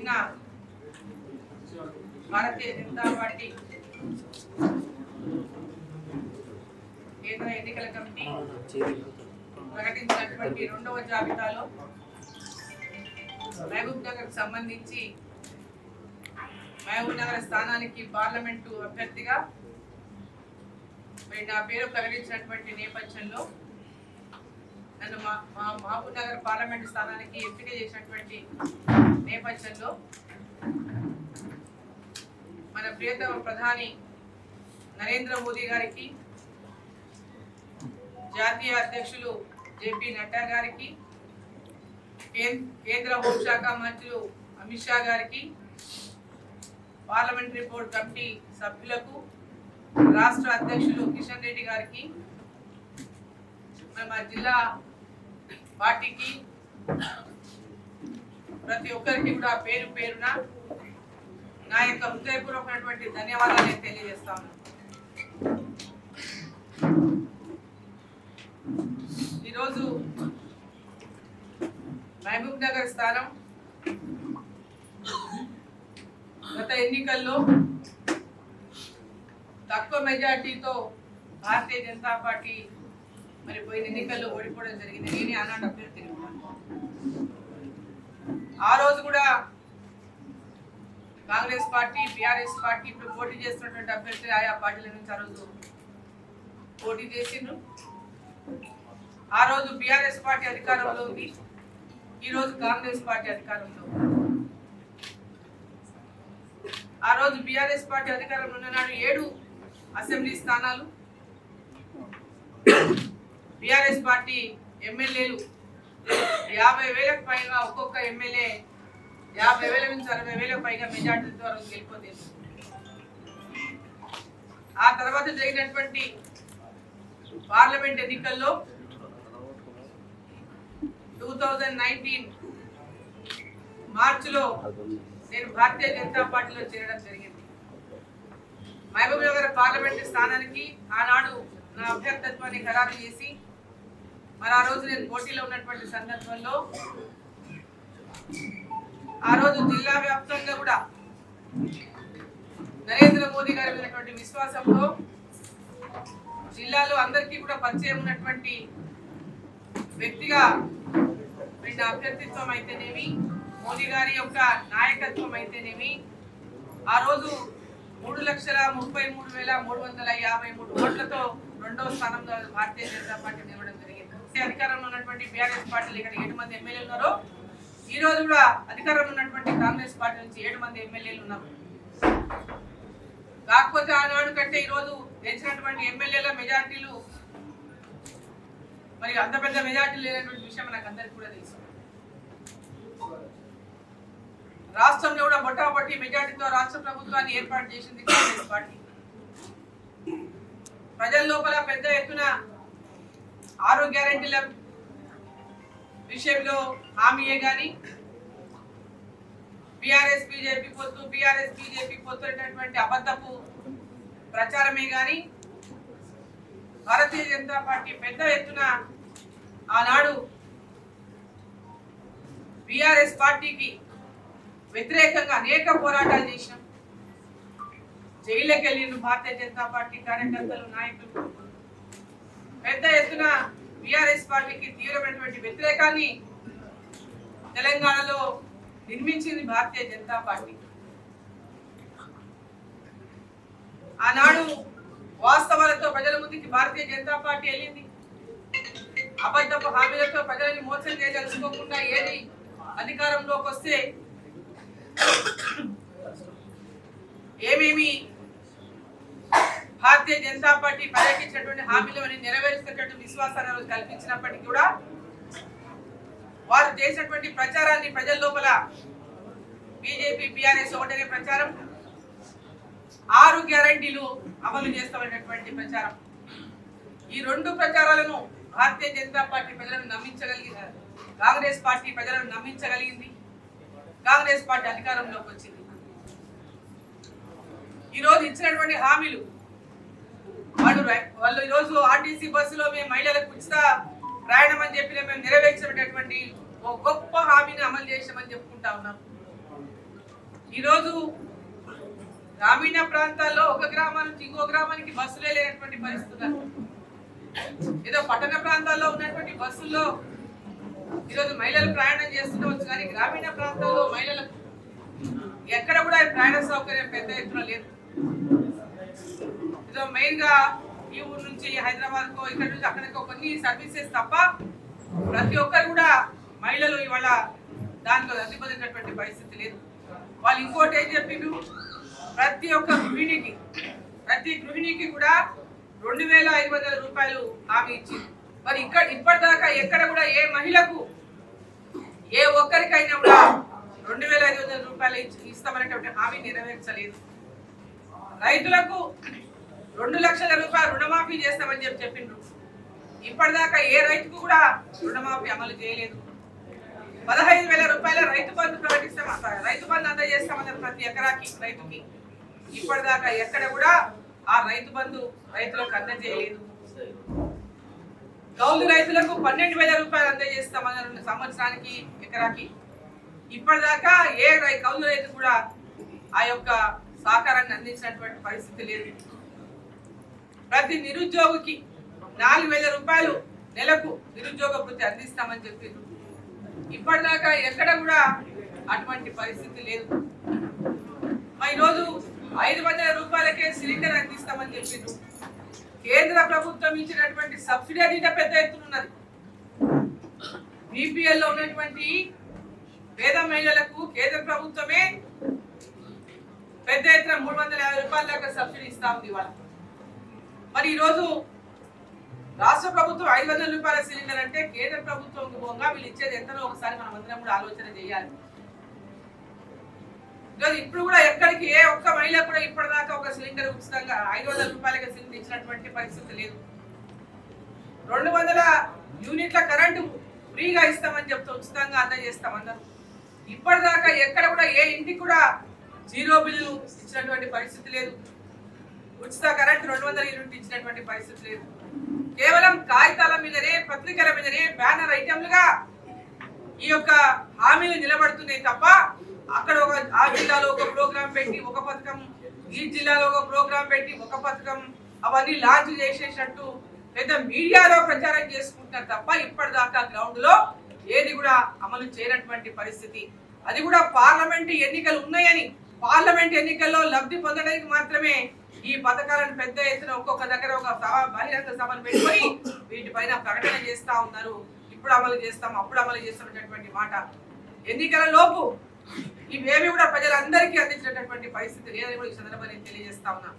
నిన్న భారతీయ జనతా పార్టీ కేంద్ర ఎన్నికల కమిటీ ప్రకటించినటువంటి రెండవ జాబితాలో మహబూబ్ నగర్ సంబంధించి మహబూబ్ నగర్ స్థానానికి పార్లమెంటు అభ్యర్థిగా నా పేరు ప్రకటించినటువంటి నేపథ్యంలో నన్ను మా మా మహబూబ్ నగర్ పార్లమెంట్ స్థానానికి ఎంపిక చేసినటువంటి నేపథ్యంలో మన ప్రియతమ ప్రధాని నరేంద్ర మోదీ గారికి జాతీయ అధ్యక్షులు జేపీ నడ్డా గారికి కేంద్ర హోంశాఖ మంత్రులు అమిత్ షా గారికి పార్లమెంటరీ బోర్డు కమిటీ సభ్యులకు రాష్ట్ర అధ్యక్షులు కిషన్ రెడ్డి గారికి మన జిల్లా పార్టీకి ప్రతి ఒక్కరికి కూడా పేరు పేరున నా యొక్క హృదయపూర్వకమైనటువంటి ధన్యవాదాలు నేను తెలియజేస్తాను ఈరోజు మహబూబ్ నగర్ స్థానం గత ఎన్నికల్లో తక్కువ మెజార్టీతో భారతీయ జనతా పార్టీ మరి పోయిన ఎన్నికల్లో ఓడిపోవడం జరిగింది. నేనే ఆనాడు అభ్యర్థిని ఆ రోజు కూడా కాంగ్రెస్ పార్టీ బీఆర్ఎస్ పార్టీ ఇప్పుడు పోటీ చేస్తున్నటువంటి అభ్యర్థి ఆయా పార్టీల నుంచి ఆ రోజు పోటీ చేసిండ్రు. ఆ రోజు బీఆర్ఎస్ పార్టీ అధికారంలో ఉంది ఈ రోజు కాంగ్రెస్ పార్టీ అధికారంలో ఆ రోజు బీఆర్ఎస్ పార్టీ అధికారంలో ఉన్న నాడు ఏడు అసెంబ్లీ స్థానాలు బీఆర్ఎస్ పార్టీ ఎమ్మెల్యేలు యాభై వేలకు పైగా ఒక్కొక్క ఎమ్మెల్యే యాభై వేల నుంచి అరవై వేలకు పైగా మెజార్టీతో ఆ గెలిపోతే ఆ తర్వాత జరిగినటువంటి పార్లమెంట్ ఎన్నికల్లో టూ థౌజండ్ నైన్టీన్ మార్చిలో నేను భారతీయ జనతా పార్టీలో చేరడం జరిగింది. మహబూబ్ నగర్ పార్లమెంట్ స్థానానికి ఆనాడు నా అభ్యర్థత్వాన్ని ఖరారు చేసి మరి ఆ రోజు నేను పోటీలో ఉన్నటువంటి సందర్భంలో ఆ రోజు జిల్లా వ్యాప్తంగా కూడా నరేంద్ర మోదీ గారి ఉన్నటువంటి విశ్వాసంలో జిల్లాలో అందరికీ కూడా పరిచయం ఉన్నటువంటి వ్యక్తిగా వీళ్ళ అభ్యర్థిత్వం అయితేనేమి మోదీ గారి యొక్క నాయకత్వం అయితేనేమి ఆ రోజు మూడు లక్షల ముప్పై మూడు వేల మూడు వందల యాభై మూడు ఓట్లతో రెండవ స్థానంలో భారతీయ జనతా పార్టీ నిలవడం జరిగింది. అధికారంలో ఉన్నటువంటి బీఆర్ఎస్ పార్టీలు ఇక్కడ ఏడు మంది ఎమ్మెల్యేలు ఉన్నారో ఈ రోజు కూడా అధికారంలో ఉన్నటువంటి కాంగ్రెస్ పార్టీ నుంచి ఏడు మంది ఎమ్మెల్యేలు ఉన్నారు. కాకపోతే ఆనాడు కంటే ఈరోజు రోజు గెలిచినటువంటి ఎమ్మెల్యేల మెజార్టీలు మరి అంత పెద్ద మెజార్టీ లేనటువంటి విషయం నాకు అందరికి కూడా తెలుసు. రాష్ట్రంలో కూడా బొట్టాబొట్టి మెజార్టీతో రాష్ట్ర ప్రభుత్వాన్ని ఏర్పాటు చేసింది కాంగ్రెస్ పార్టీ. ప్రజల లోపల పెద్ద ఎత్తున ఆరు గ్యారెంటీల విషయంలో హామీయే కానీ బీఆర్ఎస్ బీజేపీ పొత్తు బీఆర్ఎస్ బీజేపీ పొత్తు అనేటటువంటి అబద్ధపు ప్రచారమే కానీ భారతీయ జనతా పార్టీ పెద్ద ఎత్తున ఆనాడు బీఆర్ఎస్ పార్టీకి వ్యతిరేకంగా అనేక పోరాటాలు చేసినాం. జైలుకి వెళ్ళిన భారతీయ జనతా పార్టీ కార్యకర్తలు నాయకులు. పెద్ద ఎత్తున బీఆర్ఎస్ పార్టీకి తీవ్రమైనటువంటి వ్యతిరేకాన్ని తెలంగాణలో నిర్మించింది భారతీయ జనతా పార్టీ. ఆనాడు వాస్తవాలతో ప్రజల ముందుకి భారతీయ జనతా పార్టీ వెళ్ళింది. అబద్ధపు హామీలతో ప్రజలని మోసం చేయదలుచుకోకుండా ఏది అధికారంలోకి వస్తే ఏమేమి భారతీయ జనతా పార్టీ పర్యటించినటువంటి హామీలను నెరవేర్చేటటువంటి విశ్వాసాన్ని రోజు కల్పించినప్పటికీ కూడా వారు చేసినటువంటి ప్రచారాన్ని ప్రజల లోపల బీజేపీ బీఆర్ఎస్ ఒకటనే ప్రచారం ఆరు గ్యారంటీలు అమలు చేస్తామనేటువంటి ప్రచారం. ఈ రెండు ప్రచారాలను భారతీయ జనతా పార్టీ ప్రజలను నమ్మించగలిగింది. కాంగ్రెస్ పార్టీ ప్రజలను నమ్మించగలిగింది. కాంగ్రెస్ పార్టీ అధికారంలోకి వచ్చింది. ఈ రోజు ఇచ్చినటువంటి హామీలు వాళ్ళు వాళ్ళు ఈరోజు రోజు ఆర్టీసీ బస్సులో మేము మహిళలకు ఉచిత ప్రయాణం అని చెప్పిన మేము నెరవేర్చినటువంటి ఒక గొప్ప హామీని అమలు చేసామని చెప్పుకుంటా ఉన్నాం. ఈరోజు గ్రామీణ ప్రాంతాల్లో ఒక గ్రామం నుంచి ఇంకో గ్రామానికి బస్సులే లేనటువంటి పరిస్థితులు. ఏదో పట్టణ ప్రాంతాల్లో ఉన్నటువంటి బస్సుల్లో ఈరోజు మహిళలు ప్రయాణం చేస్తుండవచ్చు కానీ గ్రామీణ ప్రాంతాల్లో మహిళలకు ఎక్కడ కూడా ప్రయాణ సౌకర్యం పెద్ద ఎత్తున లేదు. ఇదో మెయిన్గా ఈ ఊరు నుంచి హైదరాబాద్ కో ఇక్కడ నుంచి అక్కడికో కొన్ని సర్వీసెస్ తప్ప ప్రతి ఒక్కరు కూడా మహిళలు ఇవాళ దాంట్లో అందుపడినటువంటి పరిస్థితి లేదు. వాళ్ళు ఇంకోటి ఏం చెప్పిండు? ప్రతి ఒక్క గృహిణికి ప్రతి గృహిణికి కూడా రెండు వేల ఐదు వందల రూపాయలు హామీ ఇచ్చింది మరి ఇక్కడ ఇప్పటిదాకా ఎక్కడ కూడా ఏ మహిళకు ఏ ఒక్కరికైనా కూడా రెండు వేల ఐదు వందల రూపాయలు ఇచ్చి- ఇస్తామనేటువంటి హామీ నెరవేర్చలేదు. రైతులకు రెండు లక్షల రూపాయలు రుణమాఫీ చేస్తామని చెప్పి చెప్పిండ్రు. ఇప్పటిదాకా ఏ రైతుకు కూడా రుణమాఫీ అమలు చేయలేదు. పదహైదు వేల రూపాయల రైతు బంధు ప్రకటిస్తాం రైతు బంధు అందజేస్తామన్నారు ప్రతి ఎకరాకి రైతుకి. ఇప్పటిదాకా ఎక్కడ కూడా ఆ రైతు బంధు రైతులకు అందజేయలేదు. కౌలు రైతులకు పన్నెండు వేల రూపాయలు అందజేస్తామన్నారు సంవత్సరానికి ఎకరాకి. ఇప్పటిదాకా ఏ కౌలు రైతు కూడా ఆ యొక్క సహకారాన్ని అందించినటువంటి పరిస్థితి లేదు. ప్రతి నిరుద్యోగికి నాలుగు వేల రూపాయలు నెలకు నిరుద్యోగ వృత్తి అందిస్తామని చెప్పిండ్రు. ఇప్పటిదాకా ఎక్కడ కూడా అటువంటి పరిస్థితి లేదు. ఈరోజు ఐదు వందల రూపాయలకే సిలిండర్ అందిస్తామని చెప్పిండ్రు. కేంద్ర ప్రభుత్వం ఇచ్చినటువంటి సబ్సిడీ అది పెద్ద ఎత్తున ఉన్నది. బీపీఎల్లో ఉన్నటువంటి పేద మహిళలకు కేంద్ర ప్రభుత్వమే పెద్ద ఎత్తున మూడు వందల యాభై రూపాయల దాకా సబ్సిడీ ఇస్తా ఉంది వాళ్ళకు మరి ఈరోజు రాష్ట్ర ప్రభుత్వం ఐదు వందల రూపాయల సిలిండర్ అంటే కేంద్ర ప్రభుత్వం పోగా వీళ్ళు ఇచ్చేది ఎంతనో ఒకసారి మనం అందరం కూడా ఆలోచన చేయాలి. ఈరోజు ఇప్పుడు కూడా ఎక్కడికి ఏ ఒక్క మహిళ కూడా ఇప్పటిదాకా ఒక సిలిండర్ ఉచితంగా ఐదు వందల రూపాయలకి సిలిండర్ ఇచ్చినటువంటి పరిస్థితి లేదు. రెండు వందల యూనిట్ల కరెంటు ఫ్రీగా ఇస్తామని చెప్తే ఉచితంగా అందజేస్తామన్నారు ఇప్పటిదాకా ఎక్కడ కూడా ఏ ఇంటికి కూడా జీరో బిల్లు ఇచ్చినటువంటి పరిస్థితి లేదు. ఉచిత కరెంట్ రెండు వందల యూనిట్ ఇచ్చినటువంటి పరిస్థితి లేదు. కేవలం కాగితాల మీదనే పత్రికల మీదనే బ్యానర్ ఐటెంలుగా ఈ యొక్క హామీలు నిలబడుతున్నాయి తప్ప అక్కడ ఒక ఆ జిల్లాలో ఒక ప్రోగ్రాం పెట్టి ఒక పథకం ఈ జిల్లాలో ఒక ప్రోగ్రాం పెట్టి ఒక పథకం అవన్నీ లాంచ్ చేసేటట్టు లేదా మీడియాలో ప్రచారం చేసుకుంటున్నారు తప్ప ఇప్పటిదాకా గ్రౌండ్లో ఏది కూడా అమలు చేయనటువంటి పరిస్థితి. అది కూడా పార్లమెంట్ ఎన్నికలు ఉన్నాయని పార్లమెంట్ ఎన్నికల్లో లబ్ధి పొందడానికి మాత్రమే ఈ పథకాలను పెద్ద ఎత్తున ఒక్కొక్క దగ్గర ఒక సభ బహిరంగ సభను పెట్టుకొని వీటిపైన ప్రకటన చేస్తా ఉన్నారు. ఇప్పుడు అమలు చేస్తాం అప్పుడు అమలు చేస్తామనేటువంటి మాట. ఎన్నికల లోపు ఇవేమి కూడా ప్రజలందరికీ అందించినటువంటి పరిస్థితి లేదని కూడా ఈ సందర్భాన్ని తెలియజేస్తా ఉన్నా.